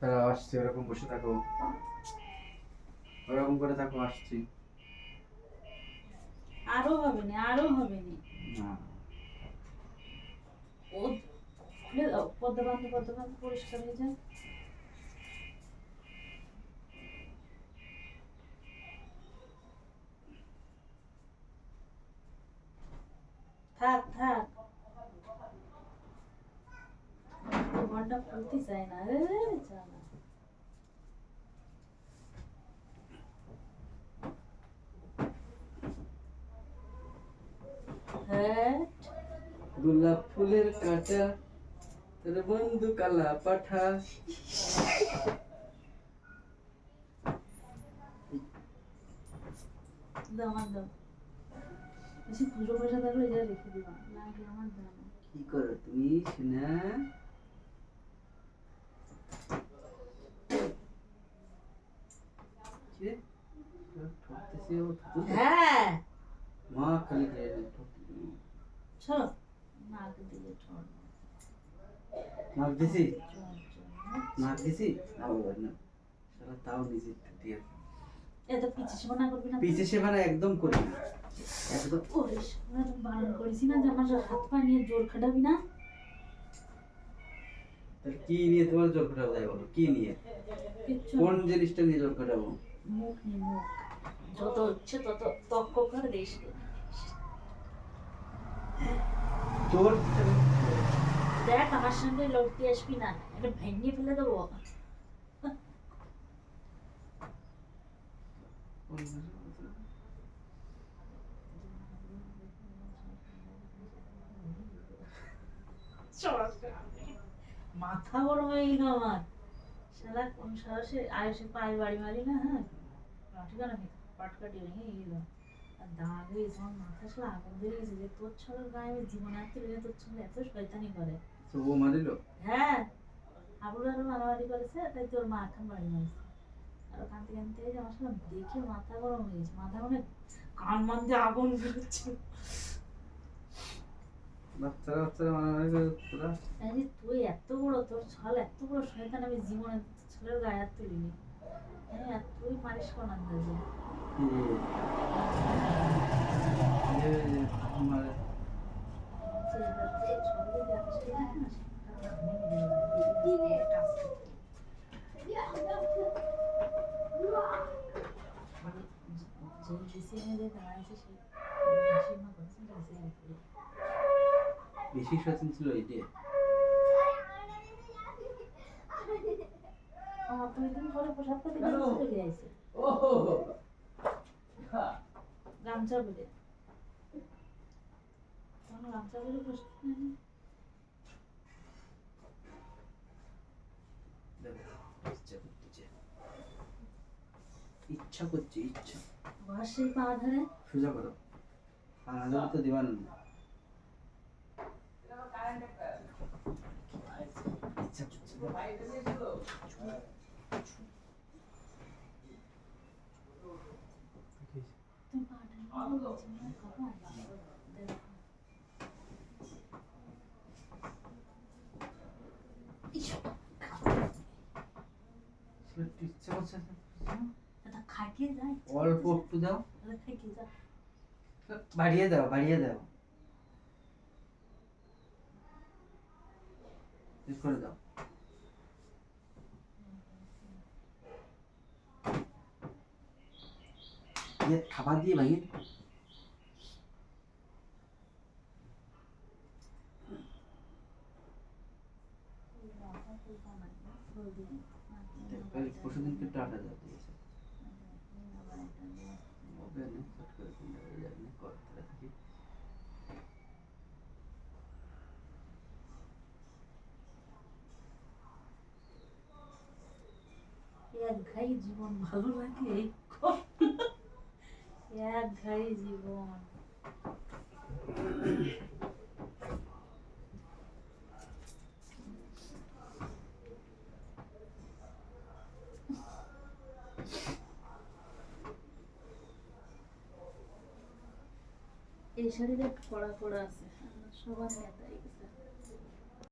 তারা আসছে ওরকম বসে থাকো। ওরকম করে থাকো আসছি। আরও হবে না আরও হবে না। না ও খুলে দাও পদ্মা বান্ধ পদ্মা বান্ধ পরিষ্কার হয়ে যায় থাক থাক। ঘণ্টা খুলতে চায় না। রে গোলাপ ফুলের কাঁটা তোর বন্ধু কালা পাঠা। আমার বেশি খুচরো পয়সা থাকলে এটা রেখে দিবা। লাগে আমার দাও। না। কি করো তুমি কি রে? ঠকতেছে হ্যাঁ। মা খালি ঠকতেছে। চলো। নাক দিয়ে ঠোঁট। নাক দিছি? নাক দিছি। না বাবা না। শালা তাও নিজে দিয়ে। এত পিছিয়ে সেবা না করবি না পিছে সেবা না একদম করি না। একদম। ওরে সোনা বারণ করেছি না যে আমার হাত পা নিয়ে জোর খাটাবি না? কি নিয়ে তোমার জোর খাটাবো তাই বলো? কি নিয়ে? কোন জিনিসটা নিয়ে জোর খাটাবো? মুখ নি মুখ। যত হচ্ছে তত তক্ক করে দিস জোর দেখ আমার সঙ্গে লড়তে আসবি না। এটা ভেঙে ফেলে দেবো মাথা গরম হয়ে গেল আমার। শালা কোন সাহসে? আয়ুষে পায়ে বাড়ি মারি না হ্যাঁ? লাঠি কেন পাটকাটি ভেঙে গেল আর দাগ হয়েছে আমার মাথা শালা আগুন ধরে গেছে যে তোর ছড়ার গায়ে আমি জীবন আসতে পেরে তোর সঙ্গে এত শয়তানি করে তো ও মারিল হ্যাঁ আবুল আরও মারামারি করেছে তাই তোর মা এখন বাড়ি মারছে আর কানতে কানতে আমার সাথে দেখে মাথা গরম হয়ে গেছে মাথা মানে কান মান দিয়ে আগুন বেরোচ্ছে বাচ্চারা বাচ্চারা মারামারি করে তোরা এই যে তুই এত বড় তোর ছল এত বড় শয়তান আমি জীবনে ছেলের গায়ে হাত তুলিনি আর তুই মারিস কোন আন্দাজে কি এ, তোমার ছেলেটাকে ছল দিয়ে আসতে থাকে না সেটা আমি মেরে দেবো। মানে যে ডিসিশনে যে দাঁড়াইছে সে ডিসিশন করেছে ডিসিশন বেশি সচেতন ছিল এইটে আমার দুই দিন পরে পোশাক করতে চলে আসছে গামছা বেড়ে গামছা বেড়ে বসতে ইচ্ছা করছে ইচ্ছা। ঘর পা ধরে। সোজা করো। আর আগে তো দিবান ইচ্ছা করছে তুমি পা ধরে খাব দেখো একটু ইচ্ছা করছে এটা খাইয়ে যায় অল্প একটু দাও এটা খাইয়ে যা বাড়িয়ে দাও বাড়িয়ে দাও ঠিক করে দাও দিয়ে খাবার দিয়ে ভাঙিয়ে দাও। কাল পরশুদিনকে টাটা দাও দিয়েছে হবে না চট করে কোনটা যাবে না করতে থাকি এক ঘাই জীবন ভালো লাগে এই এক ঘাই জীবন। এই শাড়িটা কড়া কড়া আছে। সবার নেতাই